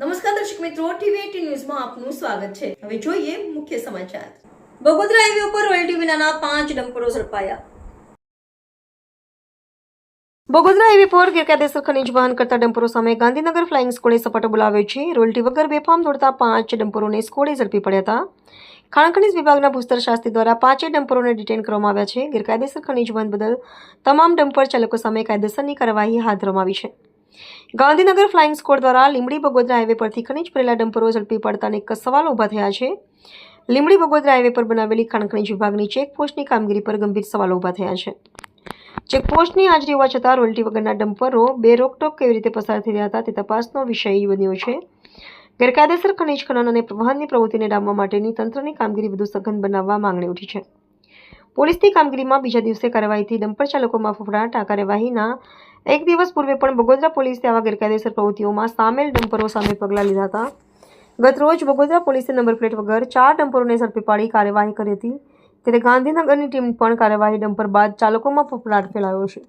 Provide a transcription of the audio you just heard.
નમસ્કાર દર્શક મિત્રો, ટીવી એટી ન્યૂઝમાં આપનું સ્વાગત છે. હવે જોઈએ મુખ્ય સમાચાર. બગોદરા હાઈવે ઉપર રોયલ્ટી વિનાના પાંચ ડમ્પરો ઝડપાયા. બગોદરા હાઈવે પર ગેરકાયદેસર ખનીજ વહન કરતા ડમ્પરો સામે ગાંધીનગર ફ્લાઇંગ સ્કોડે સપાટો બોલાવ્યો છે. રોયલ્ટી વગર બેફામ દોડતા પાંચ ડમ્પરોને સ્કોડે ઝડપી પડ્યા હતા. ખાણ ખનીજ વિભાગના ભૂસ્તર શાસ્ત્રી દ્વારા પાંચેય ડમ્પરોને ડિટેન કરવામાં આવ્યા છે. ગેરકાયદેસર ખનીજ વહન બદલ તમામ ડમ્પર ચાલકો સામે કાયદેસરની કાર્યવાહી હાથ ધરવામાં આવી છે. ગાંધીનગર ફ્લાઇંગ સ્કોડ દ્વારા લીંબડી બગોદરા હાઈવે પરથી ખનીજ ભરેલા ડમ્પરો ઝડપી પડતા અનેક સવાલો ઊભા થયા છે. લીંબડી બગોદરા હાઈવે પર બનાવેલી ખાણ ખનીજ વિભાગની ચેકપોસ્ટની કામગીરી પર ગંભીર સવાલો ઊભા થયા છે. ચેકપોસ્ટની હાજરી હોવા છતાં રોયલ્ટી વગરના ડમ્પરો બે રોકટોક કેવી રીતે પસાર થઈ રહ્યા હતા તે તપાસનો વિષય બન્યો છે. ગેરકાયદેસર ખનીજ ખનન અને વાહનની પ્રવૃત્તિને ડામવા માટેની તંત્રની કામગીરી વધુ સઘન બનાવવા માંગણી ઉઠી છે. પોલીસની કામગીરીમાં બીજા દિવસે કાર્યવાહીથી ડમ્પર ચાલકોમાં ફફડાટ આ કાર્યવાહીના એક દિવસ પૂર્વે પણ બગોદરા પોલીસે આવા ગેરકાયદેસર પ્રવૃત્તિઓમાં સામેલ ડમ્પરો સામે પગલાં લીધા હતા. ગત રોજ બગોદરા પોલીસે નંબર પ્લેટ વગર ચાર ડમ્પરોને ઝડપી પાડી કાર્યવાહી કરી હતી. ત્યારે ગાંધીનગરની ટીમ પણ કાર્યવાહી ડમ્પર બાદ ચાલકોમાં ફફડાટ ફેલાયો છે.